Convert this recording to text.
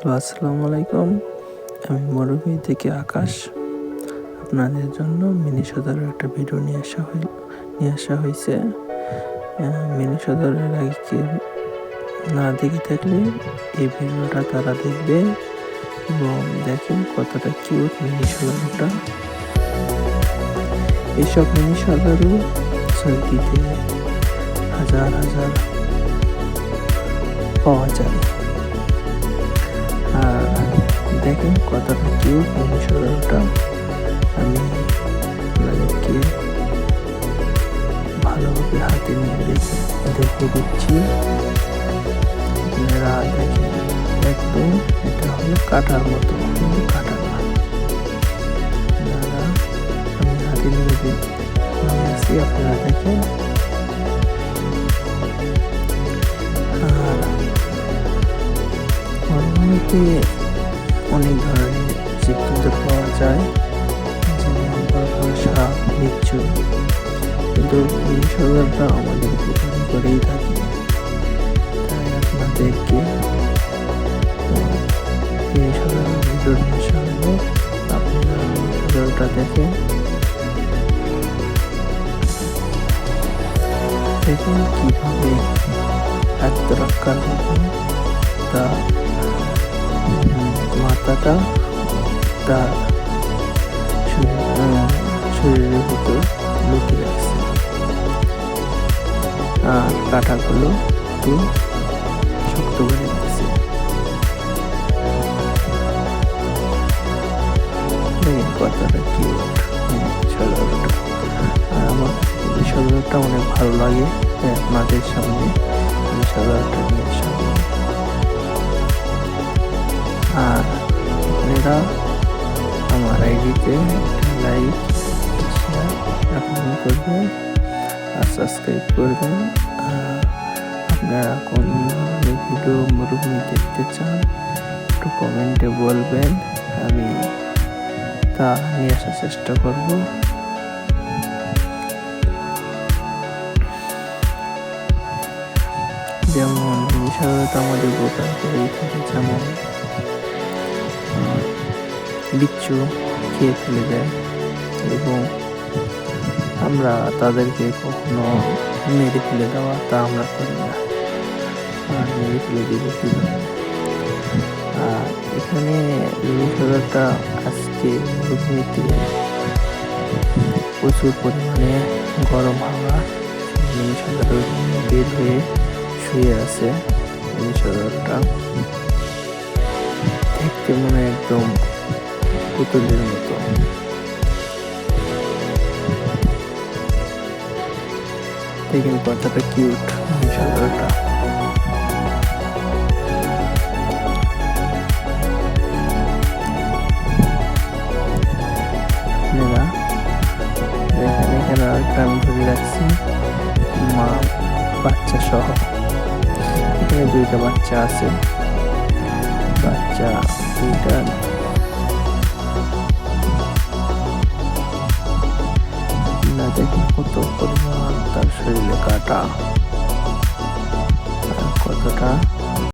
Hello আসসালামু আলাইকুম। আমি মরুভূমি থেকে আকাশ। আপনাদের জন্য মিনি সদরের একটা ভিডিও নিয়ে আসা হই, নিয়ে আসা হয়েছে মিনি সদরের আগে না দেখে থাকলে এই ভিডিওটা তারা দেখবে এবং দেখেন কতটা কিউট মিনি সদরটা। এইসব মিনি সদরও সৌদিতে হাজার হাজার পাওয়া যায়। কতটা কিউট মিনিসরটা আমি আপনাদেরকে ভালোভাবে হাতে নিয়ে দেখে দিচ্ছি। আপনারা দেখেন, একদম এটা হলো কাটার মতো, কিন্তু কাটা না। আপনারা, আমি হাতে নিয়ে নিয়ে আসি, আপনারা দেখেন। আর যায় বড় বড় সাপ কিন্তু এই সদরটা আমাদের উপকার করেই থাকে। তাই আপনাদেরকে এই ভিডিওর সঙ্গে আপনারা এই সদরটা দেখেন। কীভাবে আত্মরক্ষার জন্য তা মাথাটা, তার শরীরের ভিতর লুকিয়ে রাখছে আর কাঁটাগুলো একটু শক্ত করে দিচ্ছে কিউট আর আমার সদরটা অনেক ভালো লাগে আপনাদের সামনে সদরটা নিয়ে আসা সাবস্ক্রাইব করবেন আপনারা কোন ধরনের ভিডিও মরুভূমি দেখতে চান, একটু কমেন্টে বলবেন, আমি তা নিয়ে আসার চেষ্টা করব। যেমন, সাধারণত আমাদের উপকার করেই থাকে যেমন বিচ্ছু খেয়ে ফেলে দেয়, এবং আমরা তাদেরকে কখনো মেরে ফেলে দেওয়া তা আমরা করি না। আর মেরে ফেলে দিব কি আর এখানে মিনিসদারটা আজকে মরুভূমিতে প্রচুর পরিমাণে গরম হাওয়া মিনিসদার বের হয়ে শুয়ে আছে। মিনিসদারটা দেখতে মনে একদম পুতুলের মতো। দেখেন কতটা কিউট আপনারা দেখেন এখানে আরেকটা আমি ধরে মা, বাচ্চা সহ। এখানে দুইটা বাচ্চা আছে। বাচ্চা দুইটা। না দেখেন কত পরিমাণ তার শরীরে কাটা আর কতটা